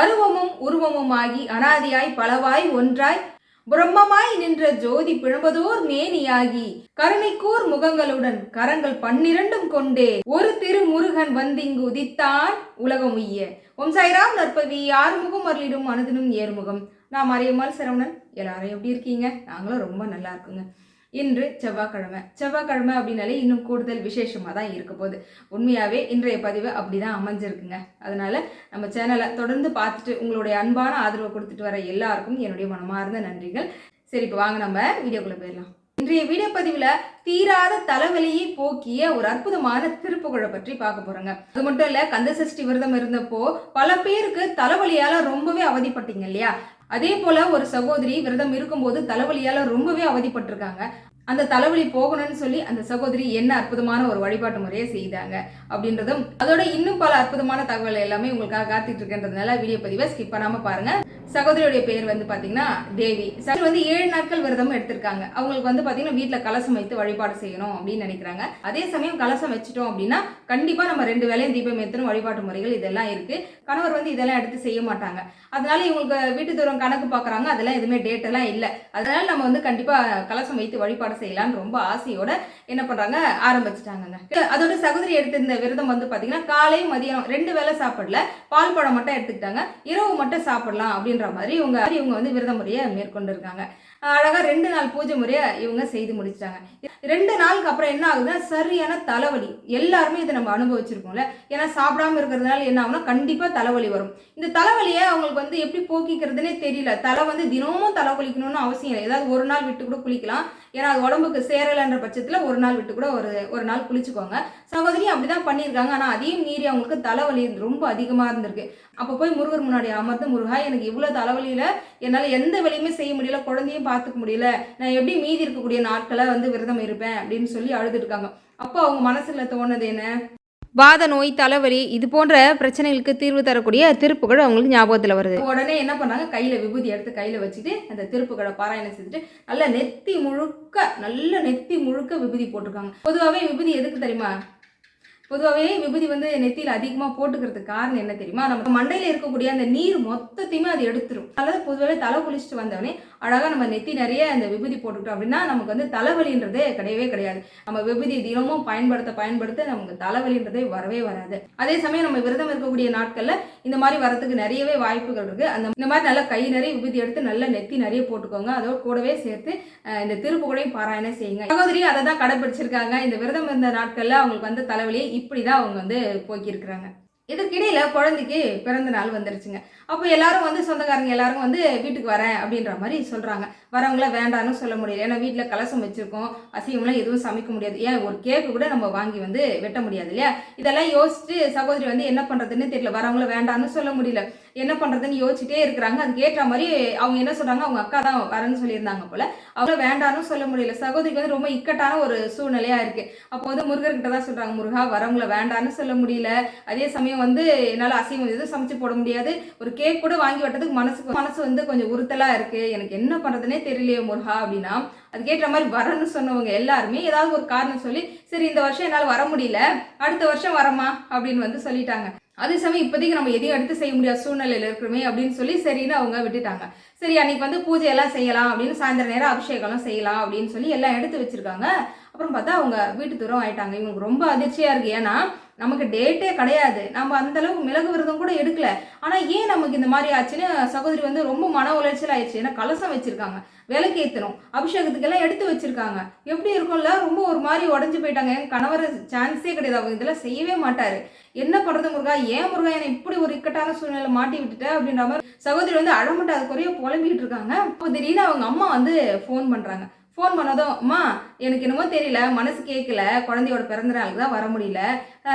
அருவமும் உருவமுமாகி அனாதியாய் பலவாய் ஒன்றாய் பிரம்மமாய் நின்ற ஜோதி பிழம்பதோர் மேனியாகி. கருணைக்கூர் முகங்களுடன் கரங்கள் பன்னிரண்டும் கொண்டே. ஒரு திருமுருகன் வந்திங்கு உதித்தான் உலகம் உய்ய ஓம் சாய்ராம் நற்பவி ஆறுமுகம் அருளிடும் அனுதினும் ஏறுமுகம். நான் மரியம்மாள் சரவணன் எல்லாரும் எப்படி இருக்கீங்க? நாங்களும் ரொம்ப நல்லா இருக்குங்க. இன்று செவ்வாய்க்கிழமை. செவ்வாய்க்கிழமை அப்படின்னாலே இன்னும் கூடுதல் விசேஷமாக தான் இருக்க போகுது. உண்மையாகவே இன்றைய பதிவு அப்படி தான் அமைஞ்சிருக்குங்க. அதனால் நம்ம சேனலை தொடர்ந்து பார்த்துட்டு உங்களுடைய அன்பான ஆதரவை கொடுத்துட்டு வர எல்லாருக்கும் என்னுடைய மனமார்ந்த நன்றிகள். சரி இப்போ வாங்க நம்ம வீடியோக்குள்ளே போயிடலாம். இன்றைய வீடியோ பதிவில் தீராத தலைவலியை போக்கிய ஒரு அற்புதமான திருப்புகழை பற்றி பார்க்க போறோங்க. அது மட்டும் இல்ல கந்த சஷ்டி விரதம் இருந்தப்போ பல பேருக்கு தலைவலியால ரொம்பவே அவதிப்பட்டீங்க இல்லையா? அதே போல ஒரு சகோதரி விரதம் இருக்கும்போது தலைவலியால ரொம்பவே அவதிப்பட்டிருக்காங்க. அந்த தலைவலி போகணும்னு சொல்லி அந்த சகோதரி என்ன அற்புதமான ஒரு வழிபாட்டு முறையை செய்தாங்க அப்படின்றதும் அதோட இன்னும் பல அற்புதமான தகவல் எல்லாமே உங்களுக்காக காத்துட்டு இருக்கின்றதுனால வீடியோ பதிவை ஸ்கிப் பண்ணாம பாருங்க. சகோதரியுடைய பேர் வந்து பாத்தீங்கன்னா தேவி. சகோதரி வந்து ஏழு நாட்கள் விரதம் எடுத்திருக்காங்க. அவங்களுக்கு வந்து பாத்தீங்கன்னா வீட்டுல கலசம் வைத்து வழிபாடு செய்யணும் அப்படின்னு நினைக்கிறாங்க. அதே சமயம் கலசம் வச்சுட்டோம் அப்படின்னா கண்டிப்பா நம்ம ரெண்டு வேலையும் தீபம் ஏற்றணும் வழிபாட்டு முறைகள் இதெல்லாம் இருக்கு. கணவர் வந்து இதெல்லாம் எடுத்து செய்ய மாட்டாங்க. அதனால இவங்களுக்கு வீட்டு தூரம் கணக்கு பார்க்குறாங்க அதெல்லாம் எதுவுமே டேட்டெல்லாம் இல்லை. அதனால நம்ம வந்து கண்டிப்பாக கலசம் வைத்து வழிபாடு செய்யலாம்னு ரொம்ப ஆசையோட என்ன பண்ணுறாங்க ஆரம்பிச்சிட்டாங்கங்க. அதோட சகோதரி எடுத்திருந்த விரதம் வந்து பார்த்தீங்கன்னா காலை மதியம் ரெண்டு வேளை சாப்பிடல. பால் பழம் மட்டும் எடுத்துக்கிட்டாங்க. இரவு மட்டும் சாப்பிடலாம் அப்படின்ற மாதிரி இவங்க இவங்க வந்து விரத முறையை மேற்கொண்டு இருக்காங்க. அழகாக ரெண்டு நாள் பூஜை முறையை இவங்க செய்து முடிச்சிட்டாங்க. ரெண்டு நாளுக்கு அப்புறம் என்ன ஆகுதுன்னா சரியான தலைவலி. எல்லாருமே இதை நம்ம அனுபவிச்சிருக்கோம்ல. ஏன்னா சாப்பிடாம இருக்கிறதுனால என்ன ஆகும்னா கண்டிப்பாக தலைவலி வரும். இந்த தலைவலியை அவங்களுக்கு வந்து எப்படி போக்கிக்கிறதுனே தெரியல. தலை வந்து தினமும் தலை குளிக்கணும்னு அவசியம் இல்லை. ஏதாவது ஒரு நாள் விட்டு கூட குளிக்கலாம். ஏன்னா அது உடம்புக்கு சேரலைன்ற பட்சத்தில் ஒரு நாள் விட்டு கூட ஒரு ஒரு நாள் குளிச்சுக்கோங்க. சகோதரி அப்படிதான் பண்ணியிருக்காங்க. ஆனால் அதையும் மீறி அவங்களுக்கு தலைவலி ரொம்ப அதிகமாக இருந்திருக்கு. அப்போ போய் முருகர் முன்னாடி அமர்ந்து முருகா எனக்கு இவ்வளோ தலைவலியில் என்னால் எந்த வேலையுமே செய்ய முடியல குழந்தையும் பார்த்துக்க முடியல நான் எப்படி மீதி இருக்கக்கூடிய நாட்களை வந்து விரதம் இருப்பேன்? அப்படின்னு சொல்லி அழுதுட்டு இருக்காங்க. அப்போ அவங்க மனசில் தோணுது என்ன? வாத நோய் தலைவலி இது போன்ற பிரச்சனைகளுக்கு தீர்வு தரக்கூடிய திருப்புகள் அவங்களுக்கு ஞாபகத்தில் வருது. உடனே என்ன பண்ணாங்க? கையில் விபூதி எடுத்து கையில் வச்சுட்டு அந்த திருப்புகளை பாராயணம் செஞ்சுட்டு நல்ல நெத்தி முழுக்க நல்ல நெத்தி முழுக்க விபூதி போட்டிருக்காங்க. பொதுவாகவே விபூதி எதுக்கு தெரியுமா? பொதுவாகவே விபூதி வந்து நெத்தியில் அதிகமாக போட்டுக்கிறதுக்கு காரணம் என்ன தெரியுமா? நம்ம மண்டையில் இருக்கக்கூடிய அந்த நீர் மொத்தத்தையுமே அது எடுத்துரும். அதாவது பொதுவாகவே தலை குளிச்சுட்டு வந்தவொடனே அழகாக நம்ம நெத்தி நிறைய அந்த விபூதி போட்டுக்கிட்டோம் அப்படின்னா நமக்கு வந்து தலைவலின்றதே கிடையவே கிடையாது. நம்ம விபூதி தினமும் பயன்படுத்த பயன்படுத்த நமக்கு தலைவலின்றதே வரவே வராது. அதே சமயம் நம்ம விரதம் இருக்கக்கூடிய நாட்களில் இந்த மாதிரி வரதுக்கு நிறையவே வாய்ப்புகள் இருக்குது அந்த இந்த மாதிரி நல்லா கை நிறைய விபூதி எடுத்து நல்லா நெத்தி நிறைய போட்டுக்கோங்க. அதோட கூடவே சேர்த்து இந்த திருப்புகளையும் பாராயணம் செய்யுங்க. சகோதரி அதை தான் கடைபிடிச்சிருக்காங்க இந்த விரதம் இருந்த நாட்களில் அவங்களுக்கு வந்த தலைவலியை இப்படி தான் அவங்க வந்து போக்கியிருக்கிறாங்க. இதற்கிடையில் குழந்தைக்கு பிறந்த நாள் வந்துருச்சுங்க. அப்போ எல்லாரும் வந்து சொந்தக்காரங்க எல்லாரும் வந்து வீட்டுக்கு வரேன் அப்படின்ற மாதிரி சொல்கிறாங்க வரவங்கள வேண்டாம்னு சொல்ல முடியல. ஏன்னா வீட்டில் கலசம் வச்சுருக்கோம். அசைவம்லாம் எதுவும் சமைக்க முடியாது. ஏன்? ஒரு கேக்கு கூட நம்ம வாங்கி வந்து வெட்ட முடியாது இல்லையா? இதெல்லாம் யோசிச்சு சகோதரி வந்து என்ன பண்ணுறதுன்னு தெரியல. வரவங்கள வேண்டான்னு சொல்ல முடியல. என்ன பண்ணுறதுன்னு யோசிச்சுட்டே இருக்கிறாங்க. அதுக்கு ஏற்ற மாதிரி அவங்க என்ன சொல்கிறாங்க அவங்க அக்கா தான் வரேன்னு சொல்லியிருந்தாங்க போல். அவங்கள வேண்டாம்னு சொல்ல முடியல. சகோதரிக்கு வந்து ரொம்ப இக்கட்டான ஒரு சூழ்நிலையாக இருக்குது அப்போ வந்து முருகர்கிட்ட தான் சொல்கிறாங்க முருகா வரவங்கள வேண்டாம்னு சொல்ல முடியல. அதே சமயம் வந்து என்னால் அசைவம் எதுவும் சமைச்சு போட முடியாது. ஒரு கேக் கூட வாங்கி வட்டதுக்கு மனசுக்கு மனசு வந்து கொஞ்சம் உறுத்தலாக இருக்குது எனக்கு என்ன பண்ணுறதுனே தெரியலையே முருகா அப்படின்னா அதுக்கேற்ற மாதிரி வரணும்னு சொன்னவங்க எல்லாருமே ஏதாவது ஒரு காரணம் சொல்லி சரி இந்த வருஷம் என்னால் வர முடியல. அடுத்த வருஷம் வரமா அப்படின்னு வந்து சொல்லிட்டாங்க. அதே சமயம் இப்போதைக்கு நம்ம எதையும் எடுத்து செய்ய முடியாத சூழ்நிலையில் இருக்கிறோமே அப்படின்னு சொல்லி சரின்னு அவங்க விட்டுட்டாங்க. சரி அன்னைக்கு வந்து பூஜை எல்லாம் செய்யலாம் அப்படின்னு சாயந்தர நேரம் அபிஷேகம்லாம் செய்யலாம் அப்படின்னு சொல்லி எல்லாம் எடுத்து வச்சிருக்காங்க. அப்புறம் பார்த்தா அவங்க வீட்டு தூரம் ஆயிட்டாங்க. இவங்களுக்கு ரொம்ப அதிர்ச்சியாக இருக்குது ஏன்னா நமக்கு டேட்டே கிடையாது. நம்ம அந்த அளவுக்கு மிளகு விரதம் கூட எடுக்கல. ஆனால் ஏன் நமக்கு இந்த மாதிரி ஆச்சுன்னு சகோதரி வந்து ரொம்ப மன உளைச்சல் ஆயிடுச்சு. ஏன்னா கலசம் வச்சிருக்காங்க. விலைக்கு ஏற்றணும் அபிஷேகத்துக்கெல்லாம் எடுத்து வச்சிருக்காங்க. எப்படி இருக்கும்ல? ரொம்ப ஒரு மாதிரி உடஞ்சி போயிட்டாங்க. என் கணவர் சான்ஸே கிடையாது. அவங்க இதெல்லாம் செய்யவே மாட்டார். என்ன பண்ணுறது முருகா? ஏன் முருகா என்னை இப்படி ஒரு இக்கட்டான சூழ்நிலை மாட்டி விட்டுட்டேன் அப்படின்ற மாதிரி சகோதரி வந்து அழமட்டாத குறைய புலம்பிக்கிட்டு இருக்காங்க. அப்போ திடீர்னு அவங்க அம்மா வந்து ஃபோன் பண்ணுறாங்க ஃபோன் பண்ணதும் அம்மா எனக்கு என்னமோ தெரியல மனசு கேட்கல குழந்தையோட பிறந்த நாளுக்கு தான் வர முடியல.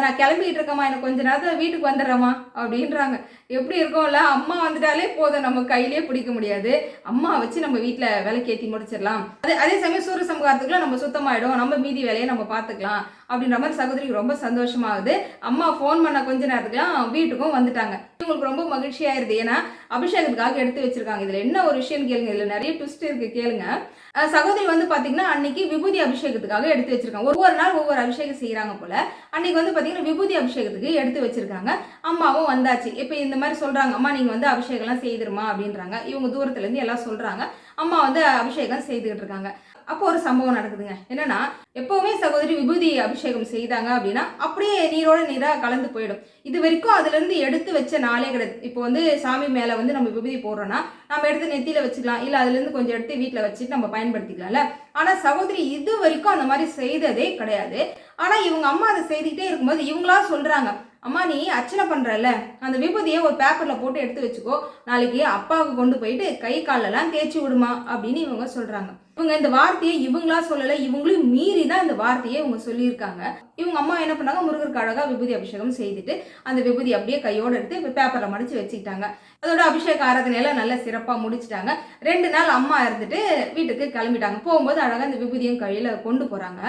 நான் கிளம்பிக்கிட்டு இருக்கேம்மா எனக்கு கொஞ்ச நேரத்தில் வீட்டுக்கு வந்துடுறேம்மா அப்படின்றாங்க. எப்படி இருக்கும்ல? அம்மா வந்துட்டாலே போதும். நம்ம கையிலே பிடிக்க முடியாது. அம்மா வச்சு நம்ம வீட்டில் விலைக்கேற்றி முடிச்சிடலாம். அதே அதே சமயம் சூரிய சமூகத்துக்குள்ள நம்ம சுத்தமாயிடும். நம்ம மீதி வேலையை நம்ம பார்த்துக்கலாம். அப்படின்ற மாதிரி சகோதரிக்கு ரொம்ப சந்தோஷமாகுது. அம்மா ஃபோன் பண்ண கொஞ்ச நேரத்துக்குலாம் வீட்டுக்கும் வந்துட்டாங்க. இவங்களுக்கு ரொம்ப மகிழ்ச்சியாயிருது. ஏன்னா அபிஷேகத்துக்காக எடுத்து வச்சிருக்காங்க. இதில் என்ன ஒரு விஷயம் கேளுங்க. இதில் நிறைய ட்விஸ்ட் இருக்கு. கேளுங்க. சகோதரி வந்து பார்த்தீங்கன்னா அன்னைக்கு விபூதி அபிஷேகத்துக்காக எடுத்து வச்சிருக்காங்க. ஒவ்வொரு நாள் ஒவ்வொரு அபிஷேகம் செய்கிறாங்க போல. அன்னைக்கு வந்து பார்த்தீங்கன்னா விபூதி அபிஷேகத்துக்கு எடுத்து வச்சிருக்காங்க. அம்மாவும் வந்தாச்சு. இப்போ இந்த மாதிரி சொல்கிறாங்க அம்மா நீங்கள் வந்து அபிஷேகம்லாம் செய்திருமா? அப்படின்றாங்க. இவங்க தூரத்துலேருந்து எல்லாம் சொல்கிறாங்க அம்மா வந்து அபிஷேகம் செய்துக்கிட்டு இருக்காங்க. அப்போ ஒரு சம்பவம் நடக்குதுங்க. என்னன்னா எப்பவுமே சகோதரி விபூதி அபிஷேகம் செய்தாங்க அப்படின்னா அப்படியே நீரோட நீராக கலந்து போயிடும். இது வரைக்கும் அதுலேருந்து எடுத்து வச்ச நாளே கிடையாது. இப்போ வந்து சாமி மேலே வந்து நம்ம விபூதி போடுறோம்னா நம்ம எடுத்து நெத்தியில் வச்சுக்கலாம். இல்லை அதுலேருந்து கொஞ்சம் எடுத்து வீட்டில் வச்சுட்டு நம்ம பயன்படுத்திக்கலாம்ல. ஆனால் சகோதரி இது வரைக்கும் அந்த மாதிரி செய்ததே கிடையாது. ஆனால் இவங்க அம்மா அதை செய்துக்கிட்டே இருக்கும்போது இவங்களா சொல்கிறாங்க அம்மா நீ அர்ச்சனை பண்ணுறல்ல அந்த விபூதியை ஒரு பேப்பரில் போட்டு எடுத்து வச்சுக்கோ. நாளைக்கு அப்பாவுக்கு கொண்டு போயிட்டு கை காலெல்லாம் தேய்ச்சி விடுமா அப்படின்னு இவங்க சொல்கிறாங்க இவங்க இந்த வார்த்தையை இவங்களா சொல்லலை இவங்களையும் மீறி தான் இந்த வார்த்தையை இவங்க சொல்லியிருக்காங்க. இவங்க அம்மா என்ன பண்ணாங்க? முருகருக்கு அழகாக விபூதி அபிஷேகம் செய்துட்டு அந்த விபூதி அப்படியே கையோடு எடுத்து பேப்பரில் மடித்து வச்சுக்கிட்டாங்க. அதோட அபிஷேக ஆராதனையெல்லாம் நல்லா சிறப்பாக முடிச்சிட்டாங்க. ரெண்டு நாள் அம்மா இருந்துட்டு வீட்டுக்கு கிளம்பிட்டாங்க. போகும்போது அழகாக அந்த விபூதியும் கையில் கொண்டு போகிறாங்க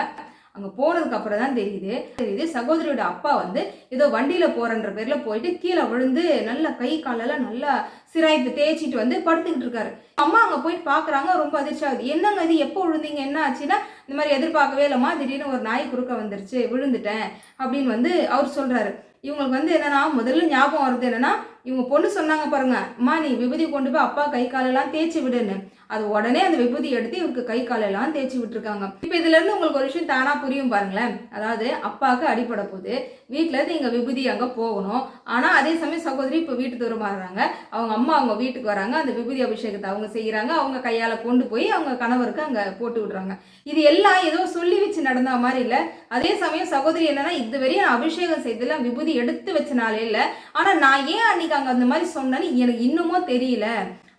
அங்கே போனதுக்கு அப்புறம் தான் தெரியுது. தெரியுது சகோதரியோட அப்பா வந்து ஏதோ வண்டியில் போகிறன்ற பேரில் போயிட்டு கீழே விழுந்து நல்லா கை காலெல்லாம் நல்லா சிராய்ப்பு தேய்ச்சிட்டு வந்து படுத்துக்கிட்டு இருக்காரு. அம்மா அங்கே போயிட்டு பார்க்குறாங்க ரொம்ப அதிர்ச்சி ஆகுது என்னங்க இது? எப்போ விழுந்தீங்க? என்ன ஆச்சுன்னா இந்த மாதிரி எதிர்பார்க்கவே இல்லைம்மா. திடீர்னு ஒரு நாய் குறுக்க வந்துருச்சு விழுந்துட்டேன் அப்படின்னு வந்து அவர் சொல்கிறாரு இவங்களுக்கு வந்து என்னன்னா முதல்ல ஞாபகம் வருது என்னன்னா இவங்க பொண்ணு சொன்னாங்க பாருங்க அம்மா நீ விபதி கொண்டு போய் அப்பா கை காலெல்லாம் தேய்ச்சி விடுன்னு. அது உடனே அந்த விபூதி எடுத்து இவருக்கு கை காலெல்லாம் தேய்ச்சி விட்டுருக்காங்க. இப்போ இதுல இருந்து உங்களுக்கு ஒரு விஷயம் தானா புரியும் பாருங்களேன். அதாவது அப்பாவுக்கு அடிபட போகுது வீட்டுல இருந்து இங்க விபூதி அங்க போகணும். ஆனா அதே சமயம் சகோதரி இப்போ வீட்டு தூரமாகறாங்க அவங்க அம்மா அவங்க வீட்டுக்கு வராங்க. அந்த விபூதி அபிஷேகத்தை அவங்க செய்யறாங்க அவங்க கையால கொண்டு போய் அவங்க கணவருக்கு அங்க போட்டு விடுறாங்க. இது எல்லாம் ஏதோ சொல்லி வச்சு நடந்த மாதிரி இல்ல. அதே சமயம் சகோதரி என்னன்னா இதுவரையும் வரையும் அபிஷேகம் செய்ததுல விபூதி எடுத்து வச்சனாலே இல்லை இல்ல. ஆனா நான் ஏன் அன்னைக்கு அங்க அந்த மாதிரி சொன்னேன்னு எனக்கு இன்னமும் தெரியல.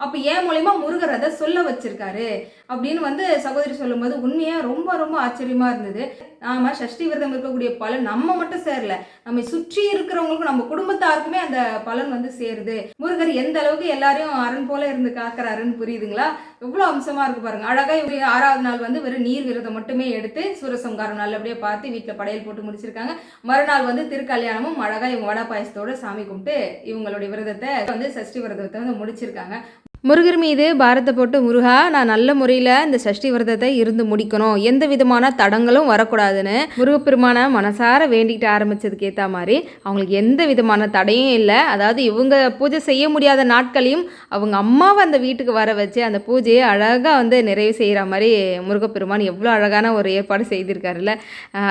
அப்போ ஏன் மூலயமா முருகர் அதை சொல்ல வச்சிருக்காரு அப்படின்னு வந்து சகோதரி சொல்லும்போது உண்மையாக ரொம்ப ரொம்ப ஆச்சரியமாக இருந்தது. நாம் சஷ்டி விரதம் இருக்கக்கூடிய பலன் நம்ம மட்டும் சேரல. நம்ம சுற்றி இருக்கிறவங்களுக்கும் நம்ம குடும்பத்தாருக்குமே அந்த பலன் வந்து சேருது. முருகர் எந்த அளவுக்கு எல்லாரையும் அரண் போல இருந்து காக்குறாருன்னு புரியுதுங்களா? எவ்வளோ அம்சமாக இருக்கு பாருங்க. அழகாக இவங்க ஆறாவது நாள் வந்து வெறும் நீர் விரதம் மட்டுமே எடுத்து சூரசம்காரம் நல்லபடியாக பார்த்து வீட்டில் படையல் போட்டு முடிச்சிருக்காங்க. மறுநாள் வந்து திருக்கல்யாணமும் அழகாக இவங்க வடா பாயசத்தோட சாமி கும்பிட்டு இவங்களுடைய விரதத்தை வந்து சஷ்டி விரதத்தை வந்து முடிச்சிருக்காங்க. முருகர் மீது பாரத்தை போட்டு முருகா நான் நல்ல முறையில் இந்த சஷ்டி விரதத்தை இருந்து முடிக்கணும். எந்த விதமான தடங்களும் வரக்கூடாதுன்னு முருகப்பெருமான மனசார வேண்டிக்கிட்டு ஆரம்பித்ததுக்கு ஏற்ற மாதிரி அவங்களுக்கு எந்த விதமான தடையும் இல்லை. அதாவது இவங்க பூஜை செய்ய முடியாத நாட்களையும் அவங்க அம்மாவை அந்த வீட்டுக்கு வர வச்சு அந்த பூஜையை அழகாக வந்து நிறைவு செய்கிற மாதிரி முருகப்பெருமான் எவ்வளோ அழகான ஒரு ஏற்பாடு செய்திருக்காருல்ல.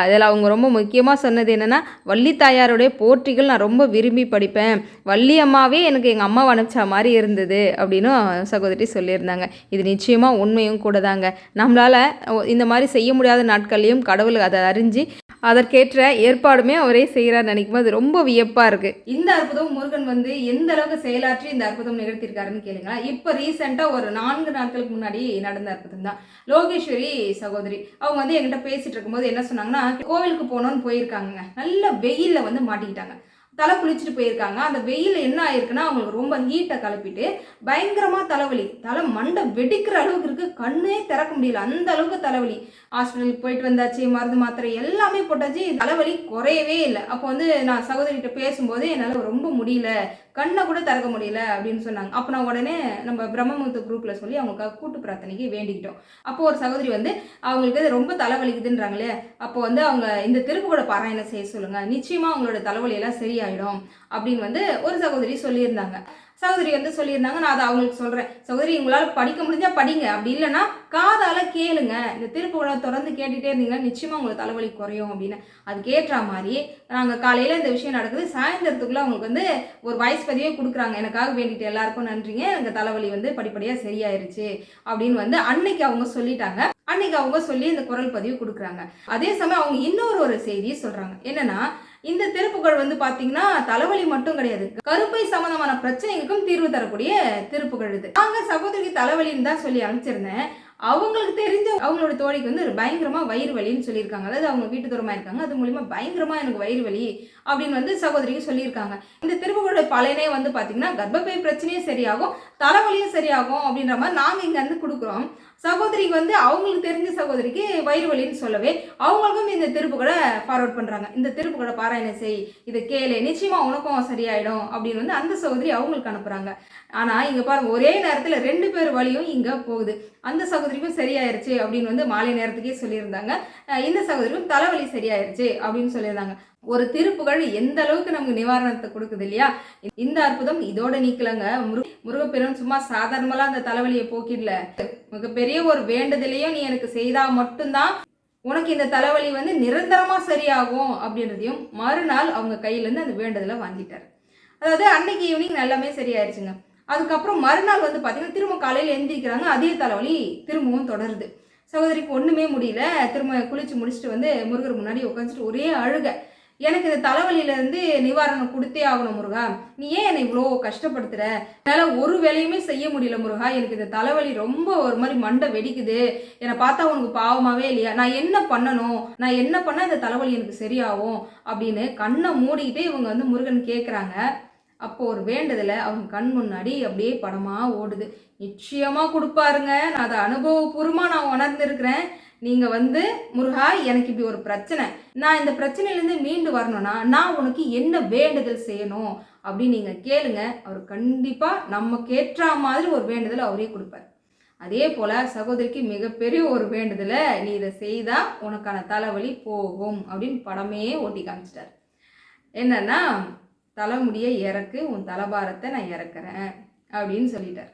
அதில் அவங்க ரொம்ப முக்கியமாக சொன்னது என்னென்னா வள்ளி தாயாருடைய போற்றிகள் நான் ரொம்ப விரும்பி படிப்பேன். வள்ளி அம்மாவே எனக்கு எங்கள் அம்மாவை அனுப்பிச்ச மாதிரி இருந்தது அப்படின்னு சகோதரி சொல்லியிருந்தாங்க. இது நிச்சயமாக உண்மையும் கூட தாங்க. நம்மளால் இந்த மாதிரி செய்ய முடியாத நாட்கள்லையும் கடவுள் அதை அறிஞ்சு அதற்கேற்ற ஏற்பாடுமே அவரே செய்கிறார் நினைக்கும் போது ரொம்ப வியப்பாக இருக்குது இந்த அற்புதம் முருகன் வந்து எந்த அளவுக்கு செயலாற்றி இந்த அற்புதம் நிகழ்த்தியிருக்காருன்னு கேளுங்க இப்போ ரீசெண்டாக ஒரு நான்கு நாட்களுக்கு முன்னாடி நடந்த அற்புதம் தான். லோகேஸ்வரி சகோதரி அவங்க வந்து என்கிட்ட பேசிகிட்டு இருக்கும்போது என்ன சொன்னாங்கன்னா கோவிலுக்கு போகணும்னு போயிருக்காங்க நல்ல வெயிலில் வந்து மாட்டிக்கிட்டாங்க. தலை குளிச்சுட்டு போயிருக்காங்க. அந்த வெயில் என்ன ஆயிருக்குன்னா அவங்களுக்கு ரொம்ப ஹீட்டை கிளப்பிட்டு பயங்கரமாக தலைவலி. தலை மண்டை வெடிக்கிற அளவுக்கு இருக்கு. கண்ணே திறக்க முடியல. அந்த அளவுக்கு தலைவலி. ஹாஸ்பிட்டலுக்கு போயிட்டு வந்தாச்சு மருந்து மாத்திரை எல்லாமே போட்டாச்சு. தலைவலி குறையவே இல்லை. அப்போ வந்து நான் சகோதரிகிட்ட பேசும்போது என்னால் ரொம்ப முடியல. கண்ணை கூட திறக்க முடியல அப்படின்னு சொன்னாங்க. அப்போ நான் உடனே நம்ம பிரம்மமுத்து குரூப்பில் சொல்லி அவங்களுக்காக கூட்டு பிரார்த்தனைக்கு வேண்டிக்கிட்டோம். அப்போ ஒரு சகோதரி வந்து அவங்களுக்கு ரொம்ப தலைவலிக்குதுன்றாங்களே அப்போ வந்து அவங்க இந்த திருப்புகழ பாராயணம் செய்ய சொல்லுங்கள் நிச்சயமாக அவங்களோட தலைவலியெல்லாம் சரியாயிடும். அப்படின்னு வந்து ஒரு சகோதரி சொல்லியிருந்தாங்க. சகோதரி வந்து சொல்லியிருந்தாங்க. நான் அதை அவங்களுக்கு சொல்கிறேன் சகோதரி உங்களால் படிக்க முடிஞ்சா படிங்க. அப்படி இல்லைன்னா காதால் கேளுங்க. இந்த திருப்புகளை தொடர்ந்து கேட்டுகிட்டே இருந்தீங்கன்னா நிச்சயமாக உங்களுக்கு தலைவலி குறையும் அப்படின்னு. அதுக்கேற்ற மாதிரி நாங்கள் காலையில் இந்த விஷயம் நடக்குது. சாயந்தரத்துக்குள்ளே அவங்களுக்கு வந்து ஒரு வாய்ஸ் பதிவே கொடுக்குறாங்க. எனக்காக வேண்டிட்டு எல்லாருக்கும் நன்றிங்க. எனக்கு தலைவலி வந்து படிப்படியாக சரியாயிருச்சு அப்படின்னு வந்து அன்னைக்கு அவங்க சொல்லிட்டாங்க. அன்னைக்கு அவங்க சொல்லி இந்த குரல் பதிவு கொடுக்குறாங்க. அதே சமயம் அவங்க இன்னொரு ஒரு செய்தியை சொல்கிறாங்க என்னன்னா இந்த திருப்புகள் வந்து பாத்தீங்கன்னா தலைவலி மட்டும் கிடையாது. கருப்பை சம்பந்தமான பிரச்சனைகளுக்கும் தீர்வு தரக்கூடிய திருப்புகழ் இது. நாங்க சகோதரிக்கு தலைவலின்னு தான் சொல்லி அனுப்பிச்சிருந்தேன். அவங்களுக்கு தெரிஞ்ச அவங்களோட தோழிக்கு வந்து ஒரு பயங்கரமா வயிறு வலின்னு சொல்லியிருக்காங்க. அதாவது அவங்க வீட்டு தூரமா இருக்காங்க. அது மூலியமா பயங்கரமா எனக்கு வயிறு வலி அப்படின்னு வந்து சகோதரிக்கு சொல்லியிருக்காங்க. இந்த திருப்புகளோட பலனே வந்து பாத்தீங்கன்னா கர்ப்பப்பை பிரச்சனையும் சரியாகும் தலைவலியும் சரியாகும் அப்படின்ற மாதிரி நாங்க இங்க வந்து கொடுக்குறோம். சகோதரிக்கு வந்து அவங்களுக்கு தெரிஞ்ச சகோதரிக்கு வயிறு வலின்னு சொல்லவே அவங்களுக்கும் இந்த திருப்புகளை ஃபார்வர்ட் பண்ணுறாங்க இந்த திருப்புகளை பாராயணம் செய் இதை கேளு நிச்சயமா உனக்கும் சரியாயிடும் அப்படின்னு வந்து அந்த சகோதரி அவங்களுக்கு அனுப்புகிறாங்க ஆனால் இங்கே பாருங்க ஒரே நேரத்தில் ரெண்டு பேர் வழியும் இங்கே போகுது. அந்த சகோதரிக்கும் சரியாயிருச்சு அப்படின்னு வந்து மாலை நேரத்துக்கே சொல்லியிருந்தாங்க. இந்த சகோதரிக்கும் தலைவலி சரியாயிருச்சு அப்படின்னு சொல்லியிருந்தாங்க. ஒரு திருப்புகழ் எந்த அளவுக்கு நமக்கு நிவாரணத்தை கொடுக்குது இல்லையா? இந்த அற்புதம் இதோட நீக்கலங்க. முரு முருகப்பெரும் சும்மா சாதாரணமெல்லாம் அந்த தலைவலியை போக்கிடல. மிகப்பெரிய ஒரு வேண்டுதலையும் நீ எனக்கு செய்தா மட்டும்தான் உனக்கு இந்த தலைவலி வந்து நிரந்தரமாக சரியாகும் அப்படின்றதையும் மறுநாள் அவங்க கையிலேருந்து அந்த வேண்டுதலை வாங்கிட்டார். அதாவது அன்னைக்கு ஈவினிங் எல்லாமே சரியாயிருச்சுங்க. அதுக்கப்புறம் மறுநாள் வந்து பார்த்தீங்கன்னா திரும்ப காலையில் எழுந்திரிக்கிறாங்க அதே தலைவலி திரும்பவும் தொடருது. சகோதரிக்கு ஒன்றுமே முடியல. திரும்ப குளிச்சு முடிச்சுட்டு வந்து முருகர் முன்னாடி உட்காந்துட்டு ஒரே அழுக. எனக்கு இந்த தலைவலியிலேருந்து நிவாரணம் கொடுத்தே ஆகணும் முருகா. நீ ஏன் என்னை இவ்வளோ கஷ்டப்படுத்துகிற என்னால் ஒரு வேலையுமே செய்ய முடியல முருகா. எனக்கு இந்த தலைவலி ரொம்ப ஒரு மாதிரி மண்டை வெடிக்குது. என்னை பார்த்தா உனக்கு பாவமாகவே இல்லையா? நான் என்ன பண்ணணும்? நான் என்ன பண்ணால் இந்த தலைவலி எனக்கு சரியாகும்? அப்படின்னு கண்ணை மூடிக்கிட்டே இவங்க வந்து முருகன் கேட்குறாங்க அப்போ ஒரு வேண்டுதலை அவங்க கண் முன்னாடி அப்படியே படமா ஓடுது. நிச்சயமா கொடுப்பாருங்க. நான் அதை அனுபவபூர்வமாக நான் உணர்ந்திருக்கிறேன். நீங்க வந்து முருகா எனக்கு இப்படி ஒரு பிரச்சனை. நான் இந்த பிரச்சனையிலேருந்து மீண்டு வரணும்னா நான் உனக்கு என்ன வேண்டுதல் செய்யணும் அப்படின்னு நீங்க கேளுங்க. அவர் கண்டிப்பா நமக்கு மாதிரி ஒரு வேண்டுதல் அவரே கொடுப்பார். அதே போல சகோதரிக்கு மிகப்பெரிய ஒரு வேண்டுதலை நீ இதை செய்தா உனக்கான தலைவலி போகும் அப்படின்னு படமே ஓட்டி காமிச்சிட்டார். என்னன்னா தலைமுடியை இறக்கு உன் தலபாரத்தை நான் இறக்குறேன் அப்படின்னு சொல்லிட்டார்.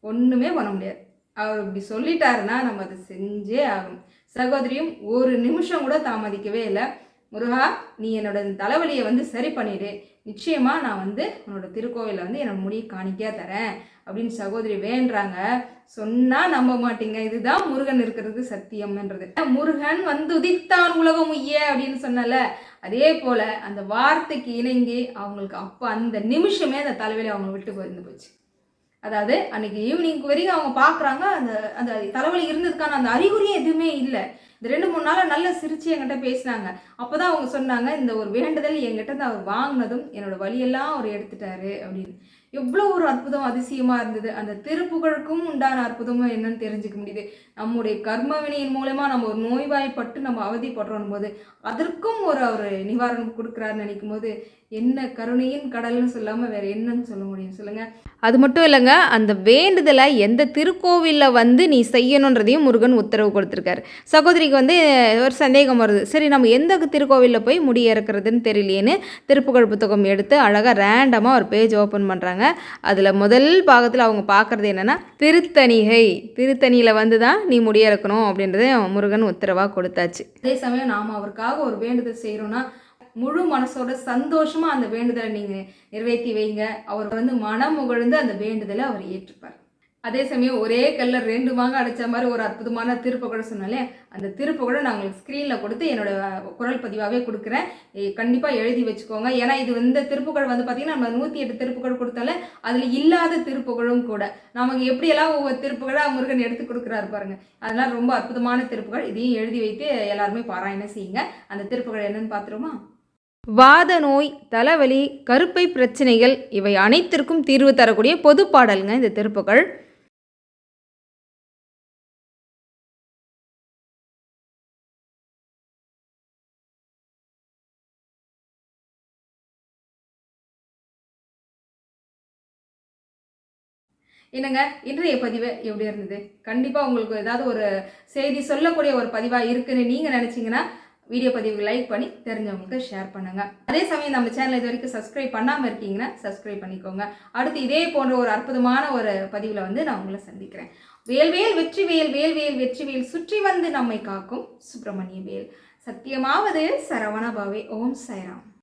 ஒன்றுமே பண்ண முடியாது. அவர் இப்படி சொல்லிட்டாருன்னா நம்ம அதை செஞ்சே ஆகணும். சகோதரியும் ஒரு நிமிஷம் கூட தாமதிக்கவே இல்லை. முருகா நீ என்னோட தலைவலியை வந்து சரி பண்ணிடு. நிச்சயமாக நான் வந்து உன்னோட திருக்கோவிலில் வந்து என்னோட முடியை காணிக்கையாக தரேன் அப்படின்னு சகோதரி வேண்டுறாங்க. சொன்னால் நம்ப மாட்டீங்க. இதுதான் முருகன் இருக்கிறது சத்தியம்ன்றது. முருகன் வந்து உதித்தான் உலகம் உய்ய அப்படின்னு சொன்னல அதே போல் அந்த வார்த்தைக்கு இணங்கி அவங்களுக்கு அப்போ அந்த நிமிஷமே அந்த தலைவலி அவங்க விட்டு போயிருந்து போச்சு. அதாவது அன்னைக்கு ஈவினிங் வரைக்கும் அவங்க பார்க்குறாங்க அந்த அந்த தலைவலி இருந்ததுக்கான அந்த அறிகுறியே எதுவுமே இல்லை. இந்த ரெண்டு மூணு நாளாக நல்ல சிரிச்சு என்கிட்ட பேசினாங்க. அப்போ தான் அவங்க சொன்னாங்க இந்த ஒரு வேண்டுதல் என்கிட்ட அவர் வாங்கினதும் என்னோட வழியெல்லாம் அவர் எடுத்துட்டாரு அப்படின்னு. எவ்வளோ ஒரு அற்புதம் அதிசயமாக இருந்தது. அந்த திருப்புகழுக்கும் உண்டான அற்புதமும் என்னன்னு தெரிஞ்சுக்க முடியுது. நம்முடைய கர்மவினியின் வினையின் நம்ம ஒரு நோய்வாய்ப்பட்டு நம்ம அவதிப்படுறோம் போது அதற்கும் ஒரு அவர் நிவாரணம் கொடுக்குறாரு நினைக்கும் போது என்ன கருணையின் கடல்னு சொல்லாமல் வேறு என்னன்னு சொல்ல முடியும்? சொல்லுங்கள் அது மட்டும் இல்லைங்க அந்த வேண்டுதலை எந்த திருக்கோவிலில் வந்து நீ செய்யணுன்றதையும் முருகன் உத்தரவு கொடுத்துருக்காரு. சகோதரிக்கு வந்து ஒரு சந்தேகம் வருது. சரி நம்ம எந்த திருக்கோவிலில் போய் முடி இறக்குறதுன்னு தெரியலையேன்னு திருப்புகழ் புத்தகம் எடுத்து அழகாக ரேண்டமாக ஒரு பேஜ் ஓப்பன் பண்ணுறாங்க அதில் முதல் பாகத்தில் அவங்க பார்க்குறது என்னென்னா திருத்தணிகை. திருத்தணியில் வந்து தான் நீ முடியறக்கணும் அப்படின்றத முருகன் உத்தரவாக கொடுத்தாச்சு. அதே சமயம் நாம் அவருக்காக ஒரு வேண்டுதல் செய்கிறோன்னா முழு மனசோட சந்தோஷமாக அந்த வேண்டுதலை நீங்கள் நிறைவேற்றி வைங்க. அவர் வந்து மனம் முகழ்ந்து அந்த வேண்டுதலை அவர் ஏற்றுப்பார். அதே சமயம் ஒரே கல்ல ரெண்டு மாங்க அடைச்ச மாதிரி ஒரு அற்புதமான திருப்புகழை சொன்னாலே அந்த திருப்புகழை நான் உங்களுக்கு ஸ்க்ரீனில் கொடுத்து என்னோட குரல் பதிவாகவே கொடுக்குறேன். கண்டிப்பாக எழுதி வச்சுக்கோங்க. ஏன்னா இது வந்து திருப்புகழ் வந்து பார்த்தீங்கன்னா நம்ம நூற்றி எட்டு திருப்புகள் கொடுத்தாலே அதில் இல்லாத திருப்புகழும் கூட. நமக்கு எப்படியெல்லாம் ஒவ்வொரு திருப்புகழாக முருகன் எடுத்து கொடுக்குறாரு பாருங்க. அதெல்லாம் ரொம்ப அற்புதமான திருப்புகள். இதையும் எழுதி வைத்து எல்லாருமே பாராயணம் செய்யுங்க. அந்த திருப்புகள் என்னன்னு பார்த்துருமா வாத நோய் தலைவலி கருப்பை பிரச்சனைகள் இவை அனைத்திற்கும் தீர்வு தரக்கூடிய பொது பாடலுங்க இந்த திருப்புகள். என்னங்க இன்றைய பதிவு எப்படி இருந்தது? கண்டிப்பாக உங்களுக்கு ஏதாவது ஒரு செய்தி சொல்லக்கூடிய ஒரு பதிவாக இருக்குன்னு நீங்கள் நினச்சிங்கன்னா வீடியோ பதிவுக்கு லைக் பண்ணி தெரிஞ்சவங்களுக்கு ஷேர் பண்ணுங்கள் அதே சமயம் நம்ம சேனல் இது வரைக்கும் சப்ஸ்கிரைப் பண்ணாமல் இருக்கீங்கன்னா சப்ஸ்கிரைப் பண்ணிக்கோங்க. அடுத்து இதே போன்ற ஒரு அற்புதமான ஒரு பதிவில் வந்து நான் உங்களை சந்திக்கிறேன். வேல்வேல் வெற்றி வேல் வேல்வேல் வெற்றி வேல் சுற்றி வந்து நம்மை காக்கும் சுப்பிரமணிய வேல். சத்தியமாவது சரவணபவே ஓம் சைராம்